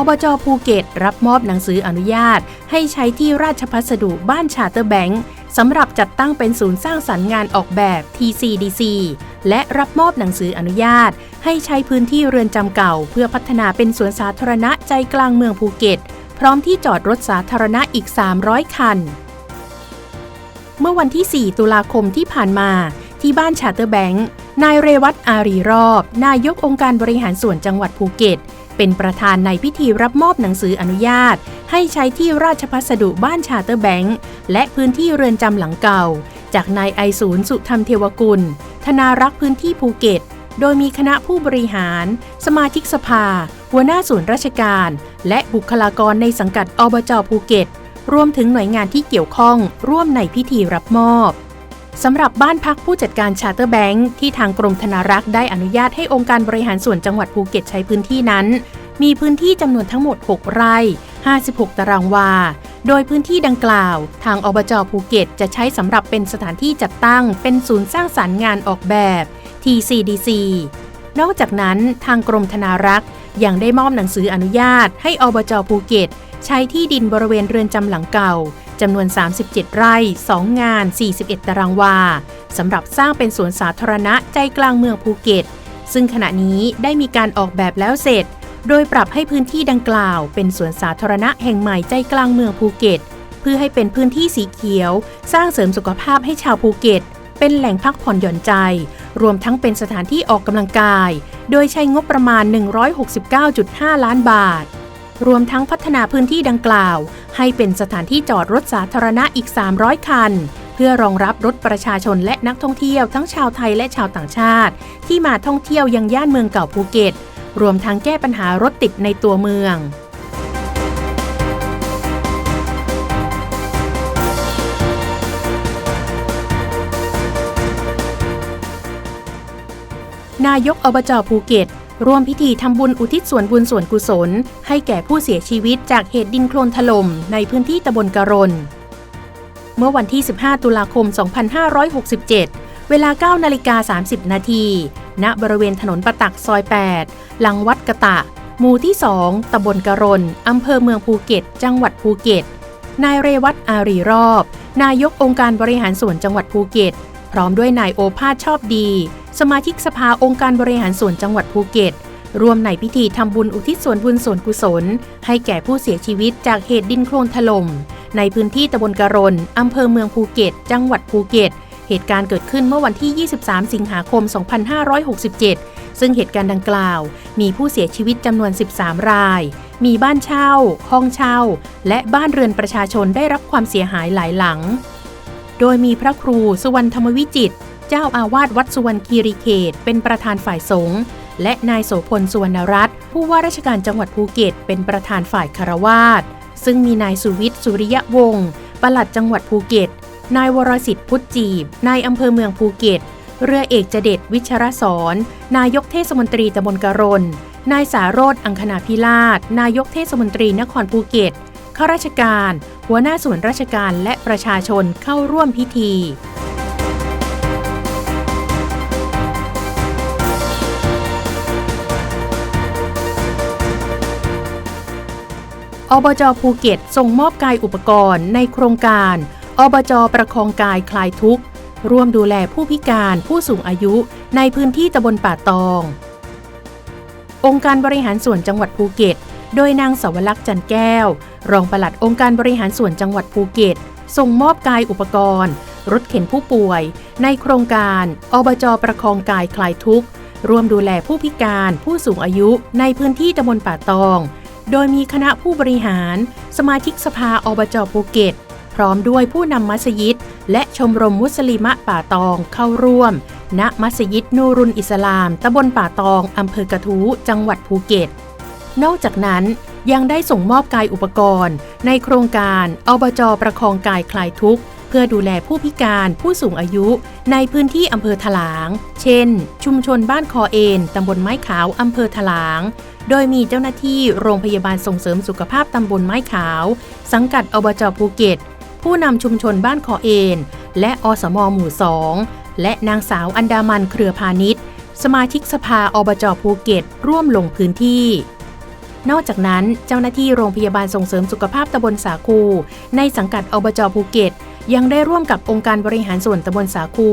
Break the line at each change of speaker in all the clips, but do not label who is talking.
อบจภูเก็ต รับมอบหนังสืออนุญาต ให้ใช้ที่ราชพัสดุบ้านชาเตอร์แบงค์สำหรับจัดตั้งเป็นศูนย์สร้างสรรค์งานออกแบบ TCDC และรับมอบหนังสืออนุญาต ให้ใช้พื้นที่เรือนจำเก่า เพื่อพัฒนาเป็นสวนสาธารณะใจกลางเมืองภูเก็ต พร้อมที่จอดรถสาธารณะอีก 300 คัน เมื่อวันที่ 4 ตุลาคมที่ผ่านมาที่บ้านชาเตอร์แบงค์นายเรวัตอารีรอบ นายกองค์การบริหารส่วนจังหวัดภูเก็ต เป็นประธานในพิธีรับมอบหนังสืออนุญาต ให้ใช้ที่ราชพัสดุบ้านชาเตอร์แบงค์และพื้นที่เรือนจำหลังเก่า จากนายไอศูนย์สุธรรมเทวกุล ธนารักษ์พื้นที่ภูเก็ต โดยมีคณะผู้บริหาร สมาชิกสภา หัวหน้าส่วนราชการ และบุคลากรในสังกัดอบจภูเก็ต รวมถึงหน่วยงานที่เกี่ยวข้องร่วมในพิธีรับมอบ สำหรับบ้านพักผู้จัดการชาร์เตอร์แบงค์ที่ทางกรมธนารักษ์ได้อนุญาตให้องค์การบริหารส่วนจังหวัดภูเก็ตใช้พื้นที่นั้น มีพื้นที่จำนวนทั้งหมด 6 ไร่ 56 ตารางวา โดยพื้นที่ดังกล่าว ทางอบจภูเก็ตจะใช้สำหรับเป็นสถานที่จัดตั้ง เป็นศูนย์สร้างสรรค์งานออกแบบ TCDC นอกจากนั้นทางกรมธนารักษ์ยังได้มอบหนังสืออนุญาตให้อบจภูเก็ตใช้ที่ดินบริเวณเรือนจำหลังเก่า จำนวน 37 ไร่ 2 งาน 41 ตารางวาสำหรับสร้างเป็นสวนสาธารณะใจกลางเมืองภูเก็ต ซึ่งขณะนี้ได้มีการออกแบบแล้วเสร็จ โดยปรับให้พื้นที่ดังกล่าว เป็นสวนสาธารณะแห่งใหม่ใจกลางเมืองภูเก็ต เพื่อให้เป็นพื้นที่สีเขียว สร้างเสริมสุขภาพให้ชาวภูเก็ต เป็นแหล่งพักผ่อนหย่อนใจ รวมทั้งเป็นสถานที่ออกกำลังกาย โดยใช้งบประมาณ 169.5 ล้านบาท รวมทั้งพัฒนาพื้นที่ดังกล่าว ให้เป็นสถานที่จอดรถสาธารณะอีก 300 คัน เพื่อรองรับรถประชาชนและนักท่องเที่ยวทั้งชาวไทยและชาวต่างชาติ ที่มาท่องเที่ยวยังย่านเมืองเก่าภูเก็ต รวมทั้งแก้ปัญหารถติดในตัวเมืองนายกอบจภูเก็ต ร่วมพิธีทำบุญอุทิศส่วนบุญส่วนกุศล ให้แก่ผู้เสียชีวิตจากเหตุดินโคลนถล่มในพื้นที่ตำบลกะรนเมื่อวันที่ 15 ตุลาคม 2567 เวลา 9 นาฬิกา 30 นาที ณ บริเวณถนนประตักซอย 8 หลังวัดกะตะ หมู่ที่ 2 ตำบลกะรนอำเภอเมืองภูเก็ต จังหวัดภูเก็ต นายเรวัตอารีรอบ นายกองค์การบริหารส่วนจังหวัดภูเก็ต พร้อมด้วยนายโอภาสชอบดี สมาชิกสภาองค์การบริหารส่วนจังหวัดภูเก็ตร่วมในพิธีทำบุญอุทิศส่วนบุญส่วนกุศล ให้แก่ผู้เสียชีวิตจากเหตุดินโคลนถล่มในพื้นที่ตำบลกระรนอำเภอเมืองภูเก็ต จังหวัดภูเก็ต เหตุการณ์เกิดขึ้นเมื่อวันที่ 23 สิงหาคม 2567 ซึ่งเหตุการณ์ดังกล่าว มีผู้เสียชีวิตจำนวน 13 ราย มีบ้านเช่า ห้องเช่า และบ้านเรือนประชาชนได้รับความเสียหายหลายหลัง โดยมีพระครูสุวรรณธรรมวิจิตร เจ้าอาวาสวัดสุวรรณคีรีเขต เป็นประธานฝ่ายสงฆ์และนายโสพลสุวรรณรัตน์ผู้ว่าราชการจังหวัดภูเก็ต เป็นประธานฝ่ายคารวาสซึ่งมีนายสุวิทย์สุริยะวงศ์ปลัดจังหวัดภูเก็ต นายวรสิทธิ์พุทธจีบ นายอำเภอเมืองภูเก็ต เรือเอกเจเดชวิชรสอนนายกเทศมนตรีตำบลกะรนนายสารธอังคณาพิราชนายกเทศมนตรีนครภูเก็ตข้าราชการ หัวหน้าส่วนราชการและประชาชนเข้าร่วมพิธี อบจภูเก็ตส่งมอบกายอุปกรณ์ในโครงการ อบจประคองกายคลายทุกข์ ร่วมดูแลผู้พิการผู้สูงอายุในพื้นที่ตำบลป่าตอง องค์การบริหารส่วนจังหวัดภูเก็ต โดยนางสาวลักษณ์จันแก้ว รองปลัดองค์การบริหารส่วนจังหวัดภูเก็ต ส่งมอบกายอุปกรณ์ รถเข็นผู้ป่วย ในโครงการ อบจประคองกายคลายทุกข์ ร่วมดูแลผู้พิการผู้สูงอายุในพื้นที่ตำบลป่าตอง โดยมีคณะผู้บริหาร สมาชิกสภาอบจภูเก็ต พร้อมด้วยผู้นำมัสยิด และชมรมมุสลิมะป่าตองเข้าร่วม ณมัสยิดนูรุนอิสลามตำบลป่าตองอำเภอกระทู้จังหวัดภูเก็ต นอกจากนั้นยังได้ส่งมอบกายอุปกรณ์ ในโครงการอบจประคองกายคลายทุกข์ เพื่อดูแลผู้พิการผู้สูงอายุ ในพื้นที่อำเภอถลาง เช่น ชุมชนบ้านคอเอนตำบลไม้ขาวอำเภอถลาง โดยมีเจ้าหน้าที่โรงพยาบาลส่งเสริมสุขภาพตำบลไม้ขาว สังกัดอบจภูเก็ต ผู้นำชุมชนบ้านคอเอน และอสมหมู่สองและนางสาวอันดามันเครือพาณิชย์สมาชิกสภาอบจภูเก็ต ร่วมลงพื้นที่ นอกจากนั้นเจ้าหน้าที่โรงพยาบาลส่งเสริมสุขภาพตำบลสาคู ในสังกัดอบจภูเก็ต ยังได้ร่วมกับองค์การบริหารส่วนตำบลสาคู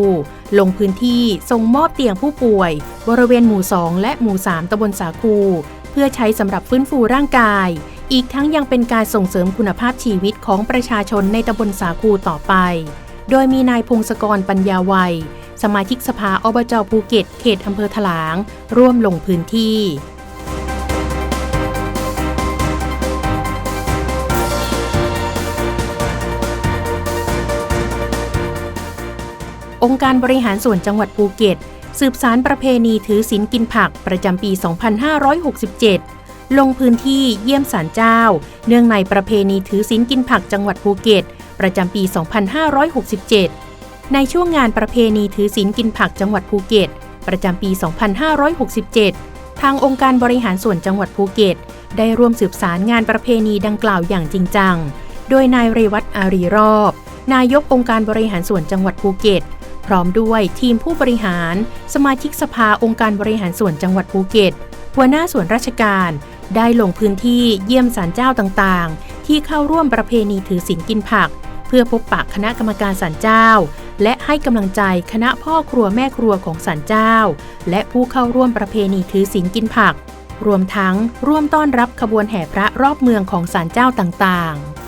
ลงพื้นที่ส่งมอบเตียงผู้ป่วย บริเวณหมู่ 2 และหมู่ 3ตำบลสาคู พื่อใช้สำหรับฟื้นฟูร่างกาย อีกทั้งยังเป็นการส่งเสริมคุณภาพชีวิตของประชาชนในตำบลสาคูต่อไป โดยมีนายพงศกรปัญญาวัย สมาชิกสภาอบจภูเก็ต เขตอำเภอถลาง ร่วมลงพื้นที่องค์การบริหารส่วนจังหวัดภูเก็ต สืบสารประเพณีถือศีลกินผักประจำปี 2567 ลงพื้นที่เยี่ยมศาลเจ้า เนื่องในประเพณีถือศีลกินผักจังหวัดภูเก็ต ประจำปี 2567 ในช่วงงานประเพณีถือศีลกินผักจังหวัดภูเก็ต ประจำปี 2567 ทางองค์การบริหารส่วนจังหวัดภูเก็ต ได้ร่วมสืบสารงานประเพณีดังกล่าวอย่างจริงจัง โดยนายเรวัตอารีรอบ นายกองค์การบริหารส่วนจังหวัดภูเก็ต พร้อมด้วยทีมผู้บริหาร สมาชิกสภาองค์การบริหารส่วนจังหวัดภูเก็ต หัวหน้าส่วนราชการ ได้ลงพื้นที่เยี่ยมศาลเจ้าต่างๆ ที่เข้าร่วมประเพณีถือศีลกินผัก เพื่อพบปะคณะกรรมการศาลเจ้า และให้กำลังใจคณะพ่อครัวแม่ครัวของศาลเจ้า และผู้เข้าร่วมประเพณีถือศีลกินผัก รวมทั้งร่วมต้อนรับขบวนแห่พระรอบเมืองของศาลเจ้าต่างๆ